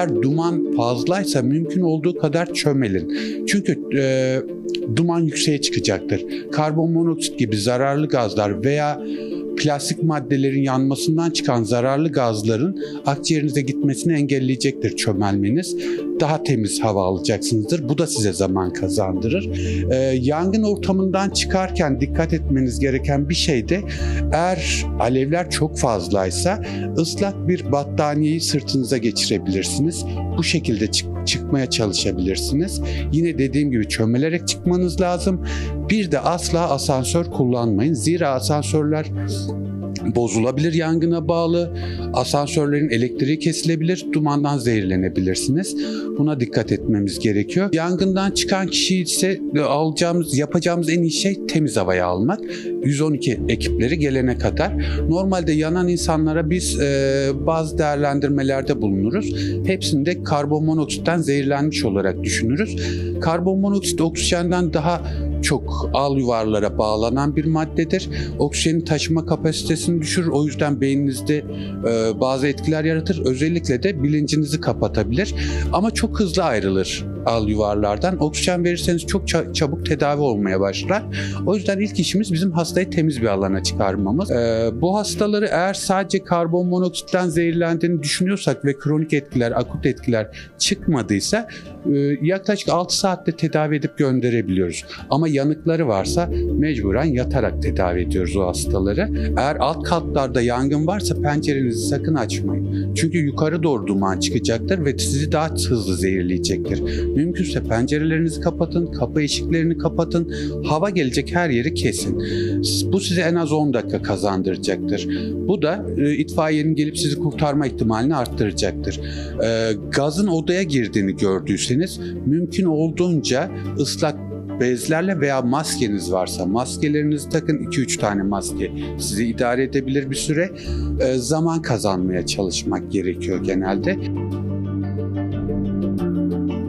Eğer duman fazlaysa mümkün olduğu kadar çömelin. Çünkü e, duman yükseğe çıkacaktır. Karbon monoksit gibi zararlı gazlar veya plastik maddelerin yanmasından çıkan zararlı gazların akciğerinize gitmesini engelleyecektir çömelmeniz. Daha temiz hava alacaksınızdır. Bu da size zaman kazandırır. Ee, yangın ortamından çıkarken dikkat etmeniz gereken bir şey de eğer alevler çok fazlaysa ıslak bir battaniyeyi sırtınıza geçirebilirsiniz. Bu şekilde çık- çıkmaya çalışabilirsiniz. Yine dediğim gibi çömelerek çıkmanız lazım. Bir de asla asansör kullanmayın. Zira asansörler bozulabilir yangına bağlı. Asansörlerin elektriği kesilebilir, dumandan zehirlenebilirsiniz. Buna dikkat etmemiz gerekiyor. Yangından çıkan kişi ise e, alacağımız, yapacağımız en iyi şey temiz havaya almak. 112 ekipleri gelene kadar. Normalde yanan insanlara biz e, bazı değerlendirmelerde bulunuruz. Hepsinde karbon monoksitten zehirlenmiş olarak düşünürüz. Karbon monoksit oksijenden daha çok al yuvarlara bağlanan bir maddedir. Oksijenin taşıma kapasitesini düşürür. O yüzden beyninizde e, bazı etkiler yaratır. Özellikle de bilincinizi kapatabilir. Ama çok hızlı ayrılır al yuvarlardan. Oksijen verirseniz çok ça- çabuk tedavi olmaya başlar. O yüzden ilk işimiz bizim hastayı temiz bir alana çıkarmamız. E, bu hastaları eğer sadece karbon monoksitten zehirlendiğini düşünüyorsak ve kronik etkiler, akut etkiler çıkmadıysa e, yaklaşık 6 saatte tedavi edip gönderebiliyoruz. Ama yanıkları varsa mecburen yatarak tedavi ediyoruz o hastaları. Eğer alt katlarda yangın varsa pencerenizi sakın açmayın. Çünkü yukarı doğru duman çıkacaktır ve sizi daha hızlı zehirleyecektir. Mümkünse pencerelerinizi kapatın, kapı eşiklerini kapatın, hava gelecek her yeri kesin. Bu size en az 10 dakika kazandıracaktır. Bu da e, itfaiyenin gelip sizi kurtarma ihtimalini arttıracaktır. E, gazın odaya girdiğini gördüyseniz mümkün olduğunca ıslak bezlerle veya maskeniz varsa maskelerinizi takın 2-3 tane maske sizi idare edebilir bir süre. E, zaman kazanmaya çalışmak gerekiyor genelde.